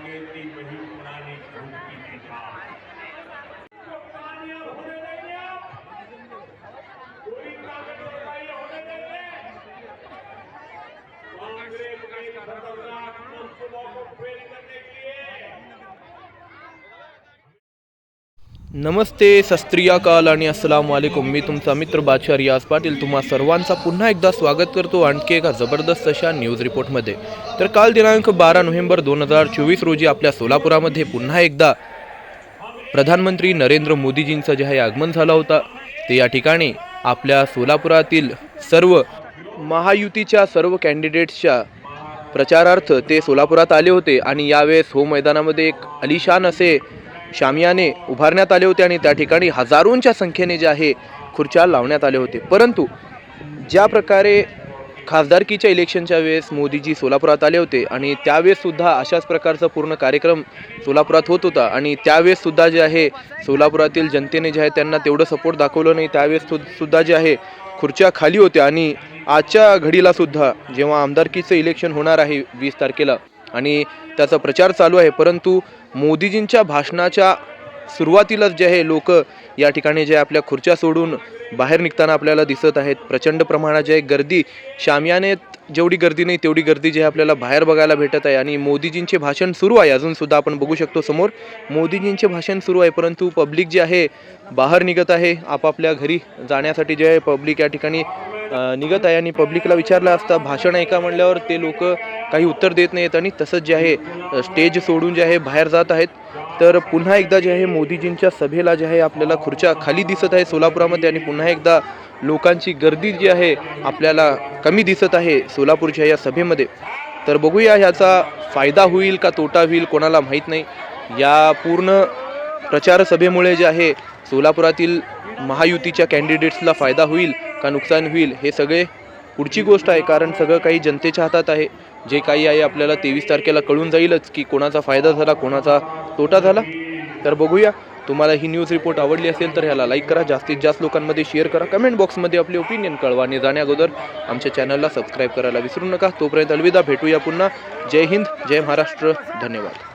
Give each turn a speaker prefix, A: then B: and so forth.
A: मांगे थी वही पुरानी धूप की किताब तो कामयाब होने देंगे आप। ताकत होने देंगे। कांग्रेस के खतरनाक को फेल करने के लिए
B: नमस्ते सस्त्रियाकाल आणि अस्सलाम वालेकुम मी तुमचा मित्र बादशाह रियाज पाटील. तुम्हा सर्वांचा पुन्हा एकदा स्वागत करतो आणखी एका जबरदस्त अशा न्यूज रिपोर्टमध्ये तर काल दिनांक बारा नोव्हेंबर दोन हजार चोवीस रोजी आपल्या सोलापुरामध्ये पुन्हा एकदा प्रधानमंत्री नरेंद्र मोदीजींचं जे आहे आगमन झाला होता ते या ठिकाणी आपल्या सोलापुरातील सर्व महायुतीच्या सर्व कॅन्डिडेट्सच्या प्रचारार्थ ते सोलापुरात आले होते. आणि यावेळेस हो मैदानामध्ये एक अलिशान असे शामियाने उभारण्यात आले होते आणि त्या ठिकाणी हजारोंच्या संख्येने जे आहे खुर्च्या लावण्यात आले होते. परंतु ज्या प्रकारे खासदारकीच्या इलेक्शनच्या वेळेस मोदीजी सोलापुरात आले होते आणि त्यावेळेससुद्धा अशाच प्रकारचा पूर्ण कार्यक्रम सोलापुरात होत होता आणि त्यावेळेससुद्धा जे आहे सोलापुरातील जनतेने जे आहे त्यांना तेवढं सपोर्ट दाखवलं नाही. त्यावेळेस सु- सुद्धा जे आहे खुर्च्या खाली होत्या आणि आजच्या घडीलासुद्धा जेव्हा आमदारकीचं इलेक्शन होणार आहे वीस तारखेला आणि त्याचा प्रचार चालू आहे. परंतु मोदीजींच्या भाषणाच्या सुरुवातीलाच जे आहे लोक या ठिकाणी जे आपल्या खुर्च्या सोडून बाहेर निघताना आपल्याला दिसत आहेत. प्रचंड प्रमाणात जे गर्दी शामियानेत जेवढी गर्दी नाही तेवढी गर्दी जी आहे आपल्याला बाहेर बघायला भेटत आहे. आणि मोदीजींचे भाषण सुरू आहे. अजूनसुद्धा आपण बघू शकतो समोर. मोदीजींचे भाषण सुरू आहे परंतु पब्लिक जे आहे बाहेर निघत आहे. आपापल्या घरी जाण्यासाठी जे आहे पब्लिक या ठिकाणी निघत आहे आणि पब्लिकला विचारलं असता भाषण ऐका म्हणल्यावर ते लोक काही उत्तर देत नाहीत आणि तसंच जे आहे स्टेज सोडून जे आहे बाहेर जात आहेत. तर पुन्हा एकदा जे आहे मोदीजींच्या सभेला जे आहे आपल्याला खुर्च्या खाली दिसत आहे सोलापुरामध्ये आणि पुन्हा एकदा लोकांची गर्दी जी आहे आपल्याला कमी दिसत आहे सोलापूरच्या या सभेमध्ये. तर बघूया ह्याचा फायदा होईल का तोटा होईल कोणाला माहीत नाही. या पूर्ण प्रचार सभेमुळे जे आहे सोलापुरातील महायुतीच्या कॅन्डिडेट्सला फायदा होईल. का नुकसान होईल हे सगळे पुढची गोष्ट आहे. कारण सगळं काही जनतेच्या हातात आहे. जे काही आहे आपल्याला तेवीस तारखेला कळून जाईलच की कोणाचा फायदा झाला कोणाचा तोटा झाला. तर बघूया. तुम्हाला ही न्यूज रिपोर्ट आवडली असेल तर ह्याला लाईक करा. जास्तीत जास्त लोकांमध्ये शेअर करा. कमेंट बॉक्समध्ये आपले ओपिनियन कळवा. आणि जाण्याअगोदर आमच्या चॅनलला सबस्क्राईब करायला विसरू नका. तोपर्यंत अलविदा. भेटूया पुन्हा. जय हिंद. जय महाराष्ट्र. धन्यवाद.